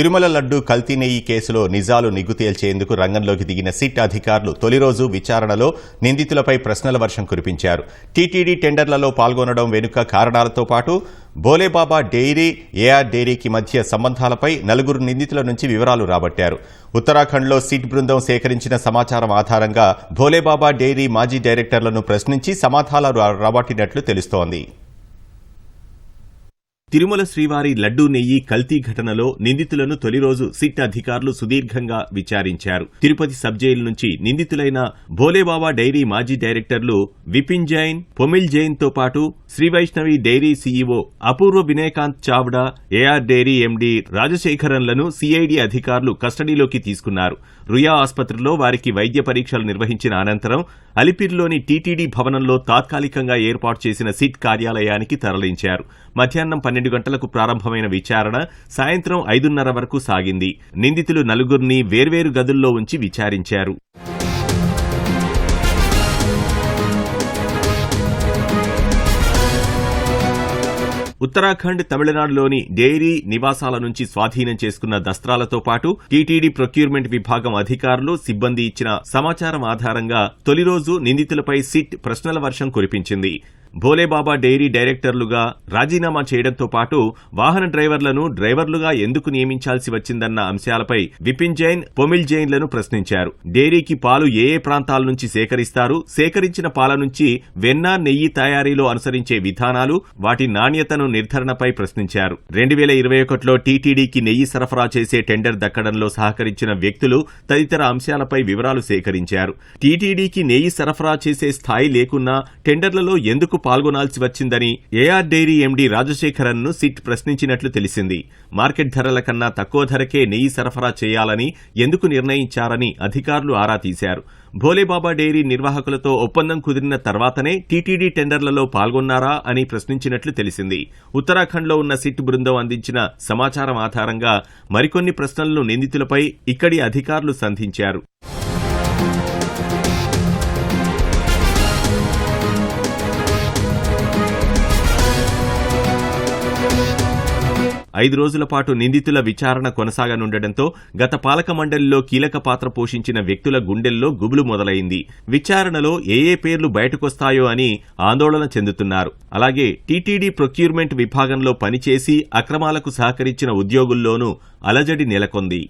తిరుమల లడ్డు కల్తీ నెయ్యి కేసులో నిజాలు నిగ్గు తేల్చేందుకు రంగంలోకి దిగిన సిట్ అధికారులు తొలి రోజు విచారణలో నిందితులపై ప్రశ్నల వర్షం కురిపించారు. టీటీడీ టెండర్లలో పాల్గొనడం వెనుక కారణాలతో పాటు బోలేబాబా డెయిరీ ఏఆర్ డెయిరీకి మధ్య సంబంధాలపై నలుగురు నిందితుల నుంచి వివరాలు రాబట్టారు. ఉత్తరాఖండ్లో సిట్ బృందం సేకరించిన సమాచారం ఆధారంగా భోలేబాబా డెయిరీ మాజీ డైరెక్టర్లను ప్రశ్నించి సమాధానాలు రాబట్టినట్లు తెలుస్తోంది. తిరుమల శ్రీవారి లడ్డూ నెయ్యి కల్తీ ఘటనలో నిందితులను తొలి రోజు సిట్ అధికారులు సుదీర్ఘంగా విచారించారు. తిరుపతి సబ్ జైలు నుంచి నిందితులైన భోలేబాబా డైరీ మాజీ డైరెక్టర్లు విపిన్ జైన్ పొమిల్ జైన్తో పాటు Srivaishnavi dairy CEO Apoorva Vinaykant Chavda AR dairy MD రాజశేఖరన్లను CID అధికారులు కస్టడీలోకి తీసుకున్నారు. రుయా ఆసుపత్రిలో వారికి వైద్య పరీక్షలు నిర్వహించిన అనంతరం అలిపిర్లోని టీటీడీ భవనంలో తాత్కాలికంగా ఏర్పాటు చేసిన సిట్ కార్యాలయానికి తరలించారు. మధ్యాహ్నం పన్నెండు గంటలకు ప్రారంభమైన విచారణ సాయంత్రం ఐదున్నర వరకు సాగింది. నిందితులు నలుగురిని వేర్వేరు గదుల్లో ఉంచి విచారించారు. ఉత్తరాఖండ్ తమిళనాడులోని డైరీ నివాసాల నుంచి స్వాధీనం చేసుకున్న దస్త్రాలతో పాటు టీటీడీ ప్రొక్యూర్మెంట్ విభాగం అధికారులు సిబ్బంది ఇచ్చిన సమాచారం ఆధారంగా తొలి రోజు నిందితులపై సిట్ ప్రశ్నల వర్షం కురిపించింది. భోలేబాబా డైరీ డైరెక్టర్లుగా రాజీనామా చేయడంతో పాటు వాహన డ్రైవర్లను డ్రైవర్లుగా ఎందుకు నియమించాల్సి వచ్చిందన్న అంశాలపై విపిన్ జైన్ పొమిల్ జైన్లను ప్రశ్నించారు. డైరీకి పాలు ఏ ఏ ప్రాంతాల నుంచి సేకరిస్తారు? సేకరించిన పాల నుంచి వెన్న నెయ్యి తయారీలో అనుసరించే విధానాలు వాటి నాణ్యతను నిర్ధారణపై ప్రశ్నించారు. రెండు వేల ఇరవై ఒకటిలో టీటీడీకి నెయ్యి సరఫరా చేసే టెండర్ దక్కడంలో సహకరించిన వ్యక్తులు తదితర అంశాలపై వివరాలు సేకరించారు. టీటీడీకి నెయ్యి సరఫరా చేసే స్థాయి లేకున్నా టెండర్లలో ఎందుకు పాల్గొనాల్సి వచ్చిందని ఏఆర్ డైరీ ఎండీ రాజశేఖరన్ను సిట్ ప్రశ్నించినట్లు తెలిసింది. మార్కెట్ ధరల కన్నా తక్కువ ధరకే నెయ్యి సరఫరా చేయాలని ఎందుకు నిర్ణయించారని అధికారులు ఆరా తీశారు. భోలేబాబా డైరీ నిర్వాహకులతో ఒప్పందం కుదిరిన తర్వాతనే టీటీడీ టెండర్లలో పాల్గొన్నారా అని ప్రశ్నించినట్లు తెలిసింది. ఉత్తరాఖండ్లో ఉన్న సిట్ బృందం అందించిన సమాచారం ఆధారంగా మరికొన్ని ప్రశ్నలను నిందితులపై ఇక్కడి అధికారులు సంధించారు. ఐదు రోజుల పాటు నిందితుల విచారణ కొనసాగనుండటంతో గత పాలక మండలిలో కీలక పాత్ర పోషించిన వ్యక్తుల గుండెల్లో గుబులు మొదలైంది. విచారణలో ఏ ఏ పేర్లు బయటకొస్తాయో అని ఆందోళన చెందుతున్నారు. అలాగే టీటీడీ ప్రొక్యూర్మెంట్ విభాగంలో పనిచేసి అక్రమాలకు సహకరించిన ఉద్యోగుల్లోనూ అలజడి నెలకొంది.